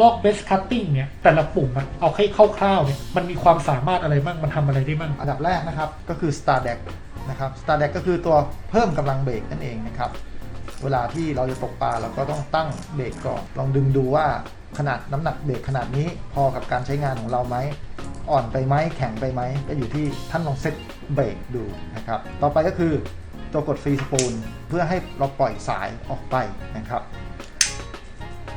ลอกเบสคัตติ้งเนี่ยแต่ละปุ่มมันเอาให้คร่าวๆเนี่ยมันมีความสามารถอะไรบ้างมันทำอะไรได้บ้างอันดับแรกนะครับก็คือ Star Deck นะครับ Star Deck ก็คือตัวเพิ่มกำลังเบรกนั่นเองนะครับ เวลาที่เราจะตกปลาเราก็ต้องตั้งเบรกก่อนลองดึงดูว่าขนาดน้ำหนักเบรกขนาดนี้พอกับการใช้งานของเราไหมอ่อนไปไหมแข็งไปไหมก็อยู่ที่ท่านลองเซตเบรกดูนะครับ ต่อไปก็คือตัวกดฟรีสปูลเพื่อให้เราปล่อยสายออกไปนะครับ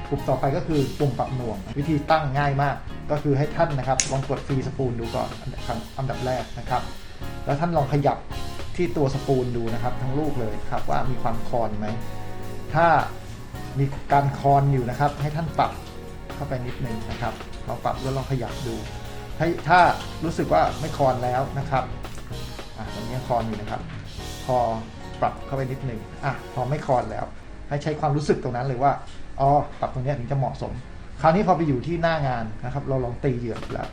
ปุ่มต่อไปก็คือปุ่มปรับหน่วง วิธีตั้งง่ายมาก ก็คือให้ท่านนะครับลองกดฟรีสปูลดูก่อนอันดับแรกนะครับ แล้วท่านลองขยับที่ตัวสปูลดูนะครับ ทั้งลูกเลยครับว่ามีความคอนไหม ถ้ามีการคอนอยู่นะครับ ให้ท่านปรับเข้าไปนิดนึงนะครับลองปรับแล้วลองขยับดูให้ถ้ารู้สึกว่าไม่คอนแล้วนะครับอะตรงนี้คอนอยู่นะครับ พอปรับเข้าไปนิดนึงอะพอไม่คอนแล้ว ให้ใช้ความรู้สึกตรงนั้นเลยว่าอ๋อปรับตรงนี้ถึงจะเหมาะสม คราวนี้พอไปอยู่ที่หน้างานนะครับ เราลองตีเหยื่อแล้ว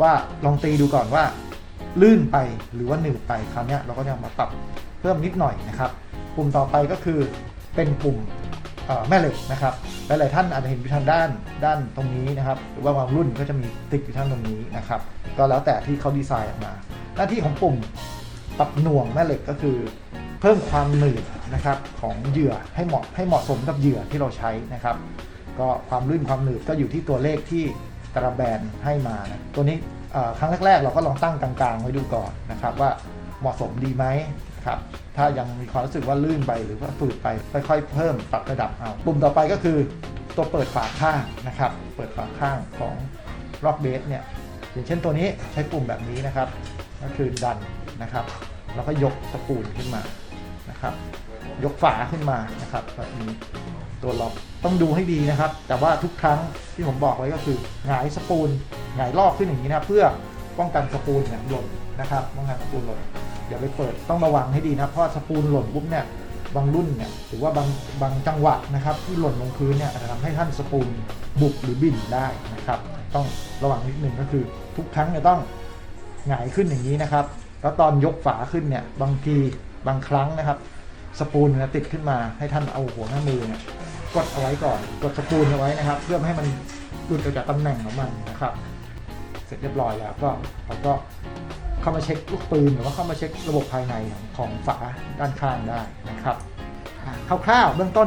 ว่าลองตีดูก่อนว่า ลื่นไปหรือว่าหนืดไปคราวนี้เราก็จะมาปรับเพิ่มนิดหน่อยนะครับ ปุ่มต่อไปก็คือเป็นปุ่มแม่เหล็กนะครับหลายๆท่านอาจจะเห็นอยู่ทางด้านด้านตรงนี้นะครับหรือว่าบางรุ่นก็จะมีติดอยู่ทางตรงนี้นะครับก็แล้วแต่ที่เขาดีไซน์ออกมา หน้าที่ของปุ่มปรับหน่วงแม่เหล็กก็คือ เพิ่มความหนืด นะครับของเหยื่อให้เหมาะให้เหมาะสมกับเหยื่อที่เราใช้นะครับ ก็ความลื่นความหนืดก็อยู่ที่ตัวเลขที่ตระแบนให้มานะตัวนี้ครั้งแรกๆ เราก็ลองตั้งกลางๆ ไว้ดูก่อนนะครับ ว่าเหมาะสมดีไหมนะครับถ้ายังมีความรู้สึกว่าลื่นไปหรือว่าฝืดไปค่อยๆ เพิ่มปรับระดับเอาปุ่มต่อไปก็คือตัวเปิดฝาข้างนะครับ เปิดฝาข้างของล็อกเบสเนี่ยอย่างเช่นตัวนี้ใช้ปุ่มแบบนี้นะครับ ก็คือดันนะครับ แล้วก็ยกสปูลขึ้นมานะครับ ยกฝาขึ้นมานะครับแบบนี้ตัวล็อกต้องดูให้ดีนะครับ แต่ว่าทุกครั้งที่ผมบอกไว้ก็คือหงายสปูลหงายลอกขึ้นอย่างนี้นะเพื่อป้องกันสปูลเนี่ยหล่นนะครับป้องกันสปูลหล่นอย่าไปเปิดต้องระวังให้ดีนะเพราะสปูลหล่นปุ๊บเนี่ยบางรุ่นเนี่ยหรือว่าบางบางจังหวะนะครับที่หล่นลงพื้นเนี่ยอาจจะทำให้ท่านสปูลบุบหรือบิ่นได้นะครับ ต้องระวังนิดนึงก็คือ ทุกครั้งเนี่ยต้องหงายขึ้นอย่างนี้นะครับ แล้วตอนยกฝาขึ้นเนี่ยบางทีบางครั้งนะครับ สปูลเนี่ยติดขึ้นมาให้ท่านเอาหัวแม่มือเนี่ยกดเอาไว้ก่อนกดสปูลเอาไว้นะครับ เพื่อไม่ให้มันหลุดออกจากตำแหน่งของมันนะครับ เสร็จเรียบร้อยแล้วก็เราก็เข้ามาเช็คลูกปืนหรือว่าเข้ามาเช็คระบบภายในของของฝาด้านข้างได้นะครับอะคร่าวๆเบื้องต้น